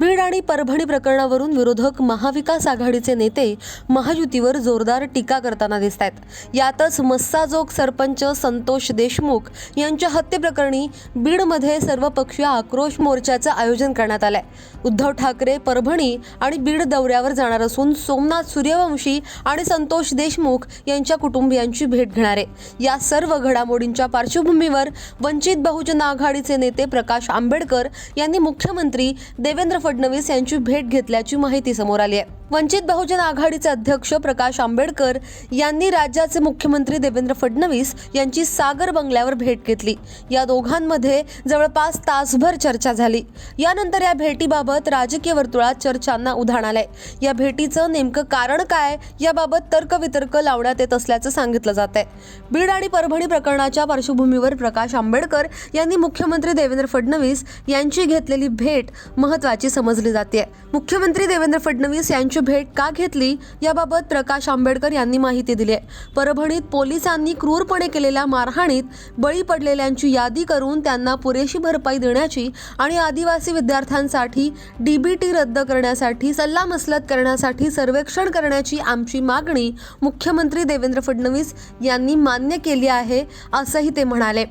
बीड आणि परभणी प्रकरणावरून विरोधक महाविकास आघाडीचे नेते महायुतीवर जोरदार टीका करताना दिसत आहेत. यातच मस्साजोग सरपंच संतोष देशमुख यांच्या हत्येप्रकरणी बीडमध्ये सर्वपक्षीय आक्रोश मोर्चाचं आयोजन करण्यात आलंय. उद्धव ठाकरे परभणी आणि बीड दौऱ्यावर जाणार असून सोमनाथ सूर्यवंशी आणि संतोष देशमुख यांच्या कुटुंबियांची भेट घेणार. आहे या सर्व घडामोडींच्या पार्श्वभूमीवर वंचित बहुजन आघाडीचे नेते प्रकाश आंबेडकर यांनी मुख्यमंत्री देवेंद्र फडणवीस यांची भेट घेतल्याची माहिती समोर आली आहे. वंचित बहुजन आघाडीचे अध्यक्ष प्रकाश आंबेडकर यांनी राज्याचे मुख्यमंत्री देवेंद्र फडणवीस यांची सागर बंगल्यावर भेट घेतली. या दोघांमध्ये जवळपास तासभर चर्चा झाली. यानंतर या भेटीबाबत राजकीय वर्तुळात चर्चांना उधाण आलंय. या भेटीचं नेमकं कारण काय? याबाबत तर्कवितर्क लावण्यात येत असल्याचं सांगितलं जात आहे बीड आणि परभणी प्रकरणाच्या पार्श्वभूमीवर प्रकाश आंबेडकर यांनी मुख्यमंत्री देवेंद्र फडणवीस यांची घेतलेली भेट महत्वाची समजली जाते मुख्यमंत्री देवेंद्र फडणवीस यांची भेट का घेतली याबाबत प्रकाश आंबेडकर यांनी माहिती दिली आहे. परभणीत पोलिसांनी क्रूरपणे केलेल्या मारहाणीत बळी पडलेल्यांची यादी करून त्यांना पुरेशी भरपाई देण्याची आणि आदिवासी विद्यार्थ्यांसाठी डीबीटी रद्द करण्यासाठी सल्लामसलत करण्यासाठी सर्वेक्षण करण्याची आमची मागणी मुख्यमंत्री देवेंद्र फडणवीस यांनी मान्य केली आहे असंही ते म्हणाले.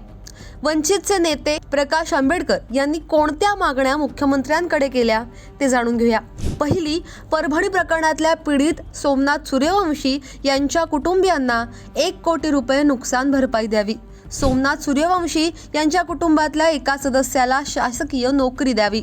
वंचितचे नेते प्रकाश आंबेडकर यांनी कोणत्या मागण्या मुख्यमंत्र्यांकडे केल्या ते जाणून घेऊया. पहिली परभणी प्रकरणातल्या पीडित सोमनाथ सूर्यवंशी यांच्या कुटुंबियांना एक कोटी रुपये नुकसान भरपाई द्यावी. सोमनाथ सूर्यवंशी यांच्या कुटुंबातल्या एका सदस्याला शासकीय नोकरी द्यावी.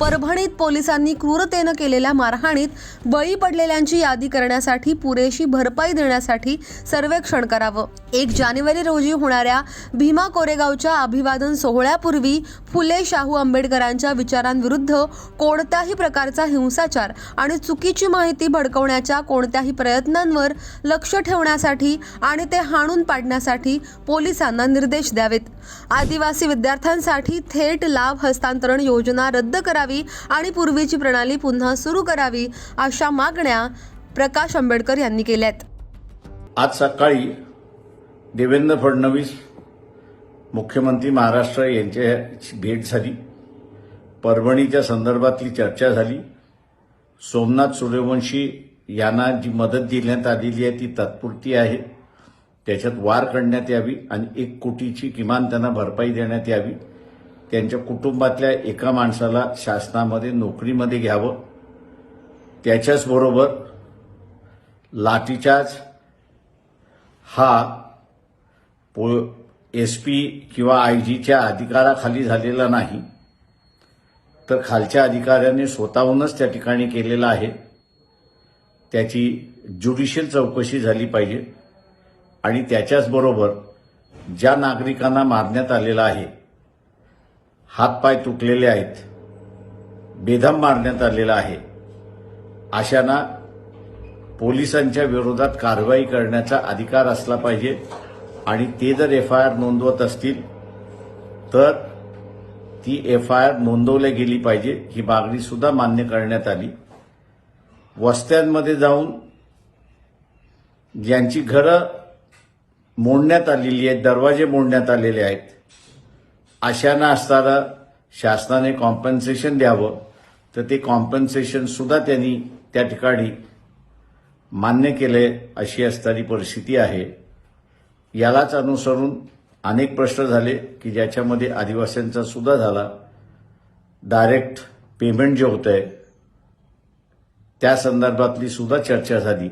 परभणीत पोलिसांनी क्रूरतेनं केलेल्या मारहाणीत बळी पडलेल्यांची यादी करण्यासाठी पुरेशी भरपाई देण्यासाठी सर्वेक्षण करावं. एक जानेवारी रोजी होणाऱ्या भीमा कोरेगावच्या अभिवादन सोहळ्यापूर्वी फुले शाहू आंबेडकरांच्या विचारांविरुद्ध कोणत्याही प्रकारचा हिंसाचार आणि चुकीची माहिती भडकवण्याच्या कोणत्याही प्रयत्नांवर लक्ष ठेवण्यासाठी आणि ते हाणून पाडण्यासाठी पोलिसांना निर्देश द्यावेत. आदिवासी विद्यार्थ्यांसाठी थेट लाभ हस्तांतरण योजना रद्द करावी आणि पूर्वीची प्रणाली पुन्हा सुरू करावी अशा मागण्या प्रकाश आंबेडकर यांनी केल्या आहेत आज सकाळी देवेंद्र फडणवीस मुख्यमंत्री महाराष्ट्र यांच्याशी भेट झाली. परभणीच्या संदर्भातली चर्चा झाली. सोमनाथ सूर्यवंशी यांना जी मदत देण्यात आलेली आहे ती तात्पुरती आहे. त्याच्यात वार करण्यात यावी आणि एक कोटीची किमान त्यांना भरपाई देण्यात यावी. त्यांच्या कुटुंबातल्या एका माणसाला शासनामध्ये नोकरीमध्ये घ्यावं. त्याच्याचबरोबर लाठीचार्ज हा पो एस पी किंवा आय जीच्या अधिकाराखाली झालेला नाही. तर खालच्या अधिकाऱ्यांनी स्वतःहूनच त्या ठिकाणी केलेला आहे. त्याची ज्युडिशियल चौकशी झाली पाहिजे. आणि त्याच्याचबरोबर ज्या नागरिकांना मारण्यात आलेला आहे हातपाय तुटलेले आहेत बेदम मारण्यात आलेला आहे अशांना पोलिसांच्या विरोधात कारवाई करण्याचा अधिकार असला पाहिजे आणि ते जर एफ आय आर नोंदवत असतील तर ती एफ आय आर नोंदवल्या गेली पाहिजे ही मागणी सुद्धा मान्य करण्यात आली. वस्त्यांमध्ये जाऊन ज्यांची घरं मोडण्यात आलेली आहेत दरवाजे मोडण्यात आलेले आहेत. अशांना असताना शासनाने कॉम्पन्सेशन द्यावं. तर ते कॉम्पन्सेशन सुद्धा त्यांनी त्या ठिकाणी मान्य केले अशी असणारी परिस्थिती आहे. यालाच अनुसरून अनेक प्रश्न झाले की ज्याच्यामध्ये आदिवासींचा सुद्धा झाला. डायरेक्ट पेमेंट जे होतं आहे त्या संदर्भातली सुद्धा चर्चा झाली.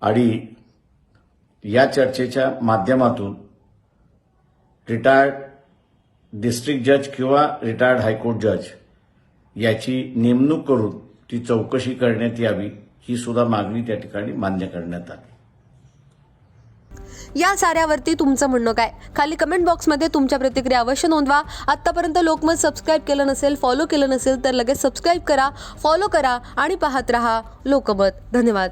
आणि या चर्चेच्या माध्यमातून रिटायर्ड डिस्ट्रिक्ट जज किंवा रिटायर्ड हायकोर्ट जज याची नेमणूक करून ती चौकशी करण्यात यावी ही सुद्धा मागणी त्या ठिकाणी मान्य करण्यात आली. या साऱ्यावरती तुमचं म्हणणं काय? खाली कमेंट बॉक्समध्ये तुमच्या प्रतिक्रिया अवश्य नोंदवा. आत्तापर्यंत लोकमत सबस्क्राईब केलं नसेल फॉलो केलं नसेल तर लगेच सबस्क्राईब करा फॉलो करा आणि पाहत रहा लोकमत. धन्यवाद.